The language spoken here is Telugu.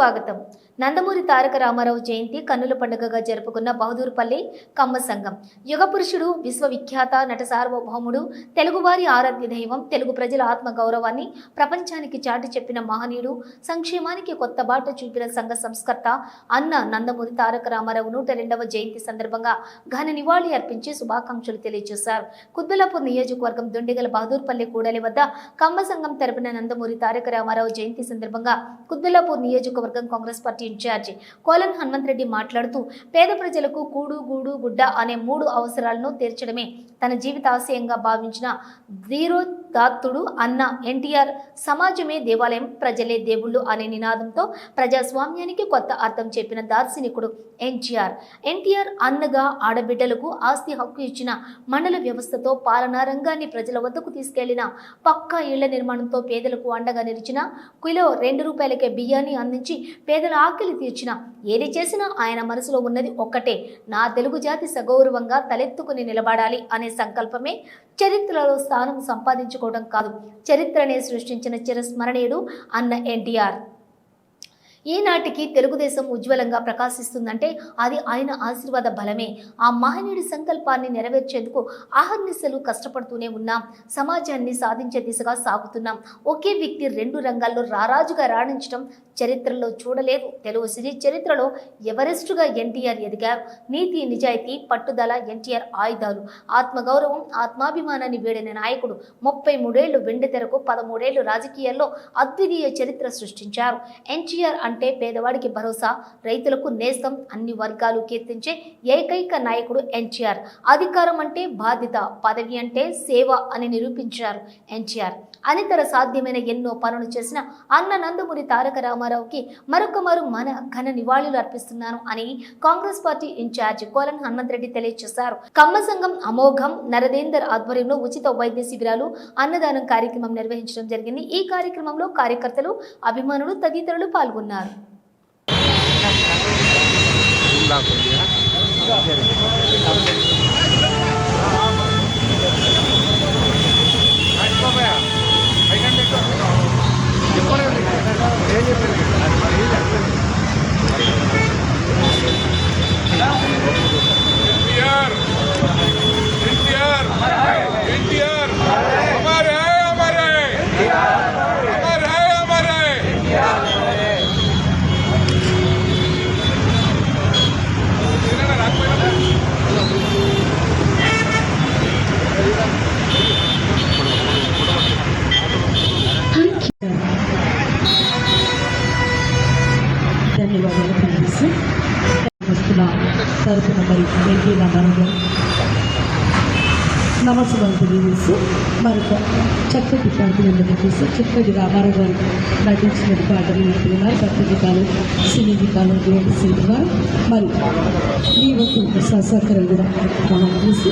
స్వాగతం. నందమూరి తారక రామారావు జయంతి కన్నుల పండుగగా జరుపుకున్న బహదూర్పల్లి కమ్మ సంఘం. యుగ పురుషుడు విశ్వవిఖ్యాత నట సార్వభౌముడు తెలుగువారి ఆరాధ్య దైవం తెలుగు ప్రజల ఆత్మ గౌరవాన్ని ప్రపంచానికి చాటి చెప్పిన మహనీయుడు సంక్షేమానికి కొత్త బాట చూపిన సంఘ సంస్కర్త అన్న నందమూరి తారక రామారావు నూట రెండవ జయంతి సందర్భంగా ఘన నివాళి అర్పించి శుభాకాంక్షలు తెలియజేశారు. కుద్బలాపూర్ నియోజకవర్గం దుండిగల బహదూర్పల్లి కూడలి వద్ద కమ్మ సంఘం తరపున నందమూరి తారక రామారావు జయంతి సందర్భంగా కుద్బలాపూర్ నియోజకవర్గం కాంగ్రెస్ పార్టీ ఇన్ఛార్జి. కోలన్ హనుమంతరెడ్డి మాట్లాడుతూ పేద ప్రజలకు కూడు గూడు గుడ్డ అనే మూడు అవసరాలను తీర్చడమే తన జీవితాశయంగా భావించిన దాత్తుడు అన్న ఎన్టీఆర్ సమాజమే దేవాలయం ప్రజలే దేవుళ్ళు అనే నినాదంతో ప్రజాస్వామ్యానికి కొత్త అర్థం చెప్పిన దార్శనికుడు ఎన్టీఆర్. ఎన్టీఆర్ అన్నగా ఆడబిడ్డలకు ఆస్తి హక్కు ఇచ్చిన మండల వ్యవస్థతో పాలనా రంగాన్ని ప్రజల వద్దకు తీసుకెళ్ళిన పక్కా ఇళ్ళ నిర్మాణంతో పేదలకు అండగా నిలిచిన కిలో రెండు రూపాయలకే బియ్యాన్ని అందించి పేదల ఆకలి తీర్చిన ఏది చేసినా ఆయన మనసులో ఉన్నది ఒక్కటే. నా తెలుగు జాతి సగౌరవంగా తలెత్తుకుని నిలబడాలి అనే సంకల్పమే చరిత్రలో స్థానం సంపాదించుకోవడం కాదు. చరిత్రనే సృష్టించిన చిరస్మరణీయుడు అన్న ఎన్టీఆర్. ఈనాటికి తెలుగుదేశం ఉజ్వలంగా ప్రకాశిస్తుందంటే అది ఆయన ఆశీర్వాద బలమే. ఆ మహనీయుడి సంకల్పాన్ని నెరవేర్చేందుకు ఆహర్నిశలు కష్టపడుతూనే ఉన్నాం. సమాజాన్ని సాధించే దిశగా సాగుతున్నాం. ఒకే వ్యక్తి రెండు రంగాల్లో రారాజుగా రాణించడం చరిత్రలో చూడలేదు. తెలుగు సినీ చరిత్రలో ఎవరెస్టుగా ఎన్టీఆర్ ఎదిగారు? నీతి నిజాయితీ పట్టుదల ఎన్టీఆర్ ఆయుధాలు. ఆత్మగౌరవం ఆత్మాభిమానాన్ని వీడిన నాయకుడు ముప్పై మూడేళ్ళు వెండితెరకు పదమూడేళ్ళు రాజకీయాల్లో అద్వితీయ చరిత్ర సృష్టించారు. ఎన్టీఆర్ అంటే పేదవాడికి భరోసా రైతులకు నేస్తం అన్ని వర్గాలు కీర్తించే ఏకైక నాయకుడు ఎన్టీఆర్. అధికారం అంటే బాధ్యత పదవి అంటే సేవ అని నిరూపించారు ఎన్టీఆర్. అనితర సాధ్యమైన ఎన్నో పనులు చేసిన అన్న నందమూరి తారక రామారావుకి మరొకమారు మన ఘన నివాళులు అర్పిస్తున్నాను అని కాంగ్రెస్ పార్టీ ఇన్ఛార్జ్ కోలన్ హనుమంతరెడ్డి తెలియజేశారు. కమ్మ సంఘం అమోఘం నరదేందర్ ఆధ్వర్యంలో ఉచిత వైద్య శిబిరాలు అన్నదానం కార్యక్రమం నిర్వహించడం జరిగింది. ఈ కార్యక్రమంలో కార్యకర్తలు అభిమానులు తదితరులు పాల్గొన్నారు. ధన్యవాదాలు తెలియజేస్తూ వస్తున్న తరపున మరి వెంకయ్య రామారావు నమస్కారం తెలియజేసి మరొక చక్కటి పాటలు నిర్వహిస్తూ చక్కటి రామారావు గారు నటించిన పాటలు వింటున్నారు. భక్తి గీతాలు సినీ గీతాలు దేవుడి సినిమా. మరి ఈ వంతు సహకారం కూడా మనం చూసి